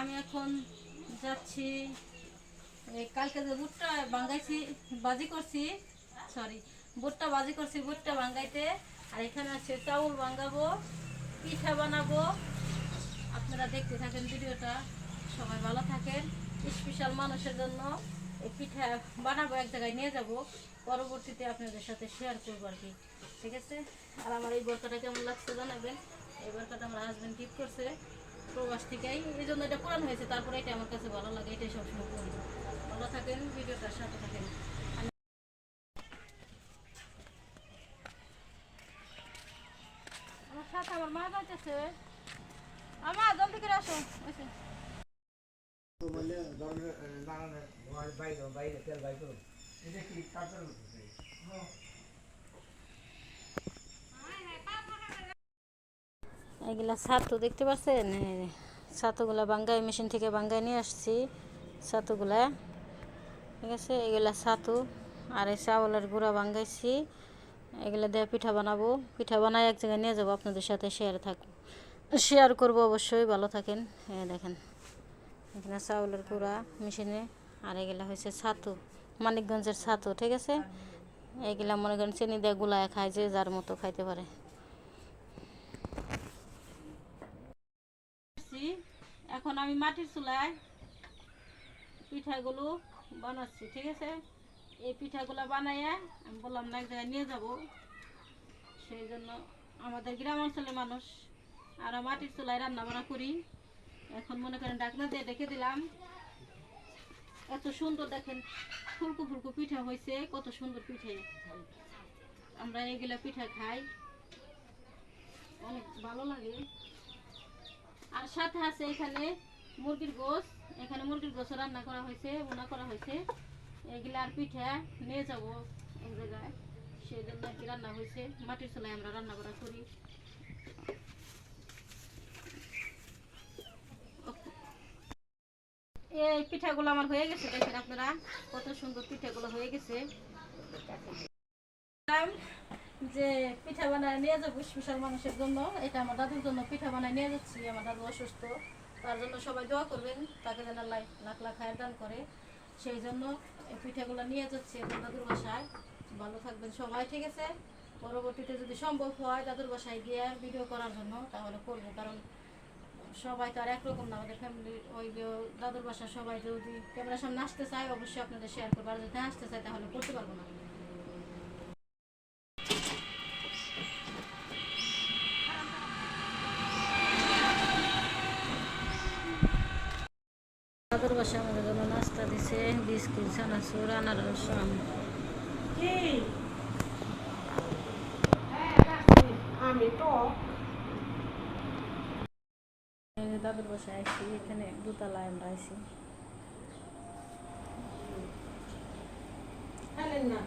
আমি এখন যাচ্ছি কালকে যে বুটটা বাঙ্গাইছি বাজি করছি সরি বুটটা বাজি করছি, বুটটা বাঙ্গাইতে আর এখানে আছে চাউল বাঙ্গাবো পিঠা বানাবো। আপনারা দেখতে থাকেন ভিডিওটা, সবাই ভালো থাকেন স্পেশাল মানুষের জন্য এই পিঠা বানাবো, এক জায়গায় নিয়ে যাব, পরবর্তীতে আপনাদের সাথে শেয়ার করব আর কি, ঠিক আছে? আর আমার এই বরকাটা কেমন লাগছে জানাবেন, এই বরকাটা আমার হাজব্যান্ড গিফট করছে। প্রবাস থেকেই। এই জন্য এটা পুরান হয়েছে তারপরে এটা আমার কাছে ভালো লাগে এটাই সবসময় করি ভালো থাকেন ভিডিওটার সাথে থাকেন। আমার সাথে আমার মা যাইতেছে। আমার জলদি করে আসো। বাইরে বাইরে তেল বাইর এটা কি কাটার এগুলা ছাতু দেখতে পাচ্ছেন? ছাতুগুলা বাঙ্গাই মেশিন থেকে বাঙ্গাই নিয়ে আসছি ছাতুগুলা ঠিক আছে, এগুলা ছাতু। আর এই চাউলের গুঁড়া বাঙ্গাইছি। এগুলা দিয়ে পিঠা বানাবো। পিঠা বানাই এক জায়গায় নিয়ে যাব, আপনাদের সাথে শেয়ার থাকব। শেয়ার করব অবশ্যই, ভালো থাকেন। হ্যাঁ দেখেন, এখানে চাউলের গুঁড়া মেশিনে। আর এগুলা হয়েছে ছাতু, মানিকগঞ্জের ছাতু, ঠিক আছে? এগুলা মনে করেন চিনি দিয়ে গুলায় খায় যে যার মতো খাইতে পারে। আসছি। এখন আমি মাটির চুলায় পিঠাগুলো বানাচ্ছি, ঠিক আছে? এই পিঠাগুলো বানাইয়া আমি বললাম না, এক জায়গায় নিয়ে যাব। সেই জন্য আমাদের গ্রাম অঞ্চলের মানুষ আর মাটির চুলায় রান্না বান্না করি। এখন মনে করেন ডাকনা দিয়ে ডেকে দিলাম। এত সুন্দর দেখেন, ফুলকু ফুলকু পিঠা হয়েছে, কত সুন্দর পিঠে। আমরা এগুলা পিঠা খাই। অনেক ভালো লাগে। আর সাথে আছে এখানে মুরগির গোস এখানে মুরগির গোস রান্না করা হয়েছে বোনা করা হয়েছে। এগুলা আর পিঠা নিয়ে যাব এক জায়গায়। সেই জন্য আর কি রান্না হয়েছে। মাটির চুলায় আমরা রান্না করা করি। এই পিঠাগুলো আমার হয়ে গেছে, দেখেন আপনারা কত সুন্দর পিঠাগুলো হয়ে গেছে। যে পিঠা বানায় নিয়ে যাব স্পেশাল মানুষের জন্য। এটা আমার দাদুর জন্য পিঠা বানায় নিয়ে যাচ্ছি, আমার দাদু অসুস্থ। তার জন্য সবাই দোয়া করবেন, তাকে যেন লাখ লাখ লাখ হায়ার দান করে। সেই জন্য এই পিঠাগুলো নিয়ে যাচ্ছি আমার দাদুর বাসায়। ভালো থাকবেন সবাই, ঠিক আছে? পরবর্তীতে যদি সম্ভব হয় দাদুর বাসায় গিয়ে ভিডিও করার জন্য, তাহলে করব। কারণ সবাই তো আর একরকম না, আমাদের ফ্যামিলি ওই দাদুর বাসা সবাই যদি ক্যামেরার সামনে আসতে চায়, অবশ্যই আপনাদের শেয়ার করব। আর যদি আসতে চায়, তাহলে করতে পারব না। দাদুর বাসা আমাদের জন্য নাস্তা দিছে বিস্কুট চানাচুর আনারস আম আমি তো দাদুর বসে আইছি এখানে দুতলায় আমরা খেলেন না